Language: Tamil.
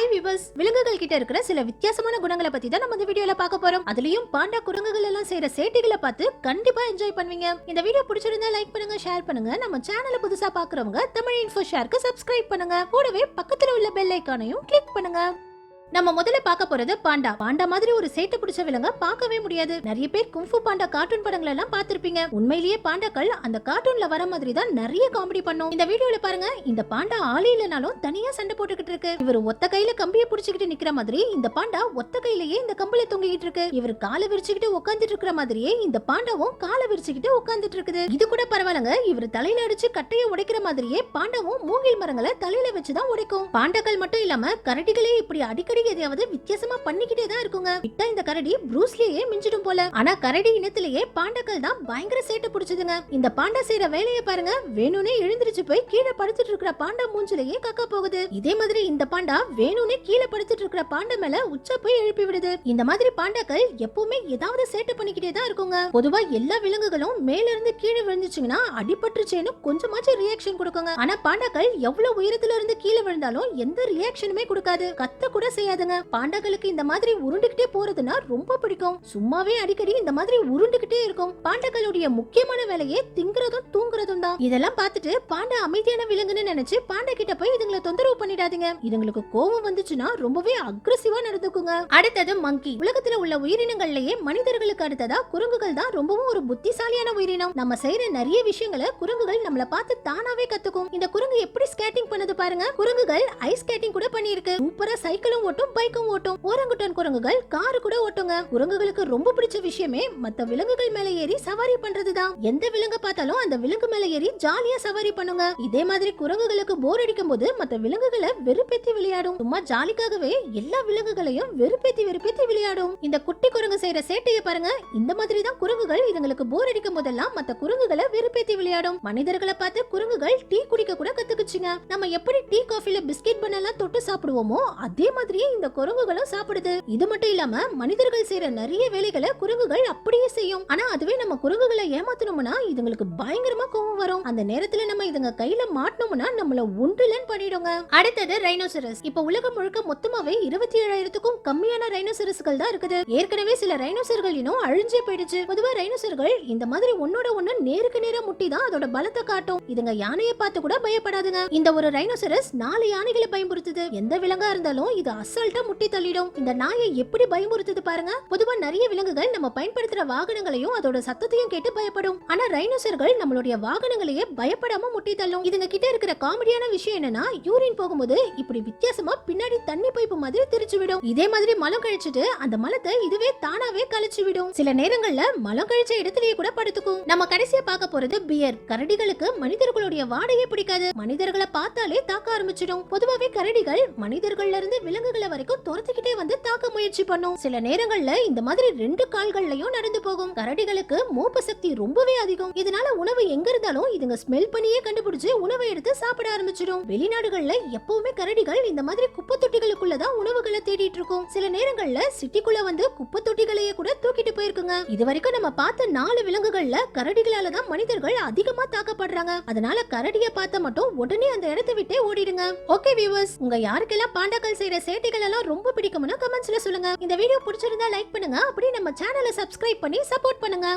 ஹாய் விவர்ஸ் விலங்குகள் கிட்ட இருக்கிற சில வித்தியாசமான குணங்களை பத்தி தான் நம்ம இந்த வீடியோல பார்க்க போறோம். அதுலயும் பாண்டா குரங்குகள் எல்லாம் செய்யற சேட்டிகளை பார்த்து கண்டிப்பா என்ஜாய் பண்ணுவீங்க. இந்த வீடியோ பிடிச்சிருந்தா லைக் பண்ணுங்க ஷேர் பண்ணுங்க. நம்ம சேனலை புதுசா பாக்குறவங்க தமிழ் இன்ஃபோ ஷேருக்கு சப்ஸ்கிரைப் பண்ணுங்க. கூடவே பக்கத்துல உள்ள பெல் ஐக்கானையும் கிளிக் பண்ணுங்க. நம்ம முதல்ல பார்க்க போறது பாண்டா. பாண்டா மாதிரி ஒரு சேட்டை பிடிச்ச விலங்க பார்க்கவே முடியாது. நிறைய பேர் குங்ஃபு பாண்டா கார்ட்டூன் படங்கள் எல்லாம் பார்த்திருப்பீங்க. உண்மையிலேயே பாண்டாக்கள் அந்த கார்ட்டூன்ல வர மாதிரி தான் நிறைய காமெடி பண்ணும். இந்த வீடியோல பாருங்க இந்த பாண்டா ஆளே இல்லனாலும் தனியா சண்டை போட்டுக்கிட்டு இருக்கு. இவர் ஒத்த கையில கம்பியை புடிச்சுக்கிட்டு நிக்கிற மாதிரி இந்த பாண்டா ஒத்த கையிலேயே இந்த கம்பில தொங்கிக்கிட்டு இருக்கு. இவர் காலை விரிச்சுக்கிட்டு உட்காந்துட்டு இருக்கிற மாதிரியே இந்த பாண்டாவும் காலை விரிச்சுக்கிட்டு உட்காந்துட்டு இருக்குது. இது கூட பரவாயில்லங்க இவர் தலையில அடிச்சு கட்டையை உடைக்கிற மாதிரியே பாண்டாவும் மூங்கில் மரங்களை தலையில வச்சுதான் உடைக்கும். பாண்டாக்கள் மட்டும் இல்லாம கரடிகளே இப்படி அடிக்கடி எதையாவது வித்தியாசமா பண்ணிக்கிட்டே தான் இருக்குங்க. விட்டா இந்த கரடி ப்ரூஸ்லியே மிஞ்சிடும் போல. ஆனா கரடி இனத்திலேயே பாண்டாக்கள் தான் பயங்கர சேட்டை பிடிச்சதுங்க. இந்த பாண்டா செய்யற வேலையை பாருங்க. வேணும்னே எழுந்திருச்சு போய் கீழே படுத்துட்டு இருக்கிற பாண்டா மூஞ்சிலேயே கக்கா போகுது. இதே மாதிரி இந்த பாண்டா வேணும்னே கீழே படுத்துட்டு இருக்கிற பாண்டா மேல உச்ச போய் எழுப்பி விடுது. இந்த மாதிரி பாண்டாக்கள் எப்பவுமே ஏதாவது சேட்டை பண்ணிக்கிட்டே தான் இருக்குங்க. பொதுவா எல்லா விலங்குகளும் மேல இருந்து கீழே விழுந்துச்சுங்கன்னா அடிபட்டுருச்சேன்னு கொஞ்சமாச்சும் ரியாக்ஷன் கொடுக்குங்க. ஆனா பாண்டாக்கள் எவ்வளவு உயரத்துல இருந்து கீழே விழுந்தாலும் எந்த ரியாக்ஷனுமே கொடுக்காது. கத்த கூட கிடையாதுங்க பாண்டாக்களுக்கு இந்த மாதிரி உருண்டுகிட்டே போறதுன்னா ரொம்ப பிடிக்கும். சும்மாவே அடிக்கடி இந்த மாதிரி உருண்டுகிட்டே இருக்கும். பாண்டாக்களுடைய முக்கியமான வேலையே திங்குறதும் தூங்குறதும் தான். இதெல்லாம் பார்த்துட்டு பாண்டா அமைதியான விலங்குன்னு நினைச்சு பாண்டா கிட்ட போய் இதுங்களை தொந்தரவு பண்ணிடாதீங்க. இதுங்களுக்கு கோவம் வந்துச்சுன்னா ரொம்பவே அக்ரஸிவா நடந்துக்குங்க. அடுத்தது மங்கி உலகத்துல உள்ள உயிரினங்கள்லயே மனிதர்களுக்கு அடுத்ததா குரங்குகள் தான் ரொம்பவும் ஒரு புத்திசாலியான உயிரினம். நம்ம செய்யற நிறைய விஷயங்களை குரங்குகள் நம்மள பார்த்து தானாவே கத்துக்கும். இந்த குரங்கு எப்படி ஸ்கேட்டிங் பண்ணது பாருங்க. குரங்குகள் ஐஸ் ஸ்கேட்டிங் கூட பண்ணிருக்கு சூப்பரா சைக்கிளும் ஓட்டும் பைக்கும் ஓட்டும். ஓரங்குட்டன் குரங்குகள் காரு கூட ஓட்டுங்க. குரங்குகளுக்கு ரொம்ப பிடிச்ச விஷயமே மத்த விலங்குகள் மேல ஏறி சவாரி பண்றதுதான். எந்த விலங்கு பார்த்தாலும் அந்த விலங்கு மேல ஏறி ஜாலியா சவாரி பண்ணுங்க. இதே மாதிரி குரங்குகளுக்கு போர் அடிக்கும் போது மத்த விலங்குகளை வெறுப்பேத்தி விளையாடும். சும்மா ஜாலிக்காகவே எல்லா விலங்குகளையும் வெறுப்பேத்தி வெறுப்பேத்தி விளையாடும். இந்த குட்டி குரங்கு செய்யற சேட்டையை பாருங்க. இந்த மாதிரி தான் குரங்குகள் இதுங்களுக்கு போர் அடிக்கும் போதெல்லாம் மத்த குரங்குகளை வெறுப்பேத்தி விளையாடும். மனிதர்களை பார்த்து குரங்குகள் டீ குடிக்க கூட கத்துக்குச்சுங்க. நம்ம எப்படி டீ காஃபில பிஸ்கெட் பண்ணலாம் தொட்டு சாப்பிடுவோமோ அதே மாதிரியே இந்த குரங்குகளும் சாப்பிடுது? இது மட்டும் இல்லாம மனிதர்கள் செய்யற நிறைய வேலைகளை குரங்குகள் அப்படியே செய்யும். ஆனா அதுவே நம்ம குரங்குகளை ஏமாத்தணும்னா இதுங்களுக்கு பயங்கரமா கோவம் வரும். அந்த நேரத்துல நம்ம இதுங்க கையில மாட்டணும்னா நம்மள உண்டுலன்னு பண்ணிடுங்க. அடுத்தது ரைனோசரஸ் இப்ப உலகம் முழுக்க மொத்தமாவே இருபத்தி ஏழாயிரத்துக்கும் கம்மியான ரைனோசரஸ்கள் தான் இருக்குது. ஏற்கனவே சில ரைனோசர்கள் இன்னும் அழிஞ்சே போயிடுச்சு. பொதுவா ரைனோசர்கள் இந்த மாதிரி ஒன்னோட ஒண்ணு நேருக்கு நேரம் முட்டி தான் அதோட பலத்தை காட்டும். இதுங்க யானையை பார்த்து கூட பயப்படாதுங்க. இந்த ஒரு ரைனோசரஸ் நாலு யானைகளை பயன்படுத்துது எந்த விலங்கா இருந்தாலும் இது அசால்ட்டா முட்டி தள்ளிடும். இந்த நாயை எப்படி பயமுறுத்துது பாருங்க. பொதுவா நிறைய விலங்குகள் நம்ம பயன்படுத்துற வாகனங்களையும் அதோட சத்தத்தையும் கேட்டு பயப்படும். ஆனா ரைனோசர்கள் நம்மளுடைய வாகனங்களையே பயப்படாம முட்டி தள்ளும். இதுங்க கிட்ட இருக்கிற காமெடியான விஷயம் என்னன்னா யூரின் போகும்போது இப்படி வித்தியாசமா பின்னாடி தண்ணி பைப்பு மாதிரி திரிச்சு விடும். இதே மாதிரி மலம் கழிச்சிட்டு அந்த மலத்தை இதுவே தானாவே கழிச்சு விடும். சில நேரங்கள்ல மலம் கழிச்ச இடத்திலேயே கூட படுத்துக்கும். நம்ம கடைசியா பார்க்க போறது பியர் கரடிகளுக்கு மனிதர்களுடைய வாடையே பிடிக்காது. மனிதர்களை பார்த்தாலே தாக்க ஆரம்பிச்சிடும். பொதுவாவே கரடிகள் மனிதர்கள்ல இருந்து விலங்குகள் வரைக்கும் துரத்திக்கிட்டே வந்து தாக்க முயற்சி பண்ணும். சில நேரங்கள்ல இந்த மாதிரி ரெண்டு கால்கள்லயும் நடந்து போகும். கரடிகளுக்கு மூப்பு சக்தி ரொம்பவே அதிகம். இதனால உணவு எங்க இருந்தாலும் இதுங்க ஸ்மெல் பண்ணியே கண்டுபிடிச்சு உணவை எடுத்து சாப்பிட ஆரம்பிச்சிடும். வெளிநாடுகள்ல எப்பவுமே கரடிகள் இந்த மாதிரி குப்பை தொட்டிகளுக்குள்ளதான் உணவுகளை தேடிட்டு இருக்கும். சில நேரங்கள்ல சிட்டிக்குள்ள வந்து குப்பை தொட்டிகளையே கூட தூக்கிட்டு போயிருக்குங்க. இது வரைக்கும் நம்ம பார்த்த நாலு விலங்குகள்ல கரடிகளால தான் மனிதர்கள் அதிகமா தாக்கப்படுறாங்க. அதனால கரடிய பார்த்த மட்டும் உடனே அந்த இடத்தை விட்டே ஓடிடுங்க. ஓகே வியூவர்ஸ் உங்க யாருக்கெல்லாம் பாண்டாக்கள் செய்யற கதைகள் எல்லாம் ரொம்ப பிடிக்கும்னு கமெண்ட்ஸ்ல சொல்லுங்க. இந்த வீடியோ பிடிச்சிருந்தா லைக் பண்ணுங்க. அப்படியே நம்ம சேனலை சப்ஸ்கிரைப் பண்ணி சப்போர்ட் பண்ணுங்க.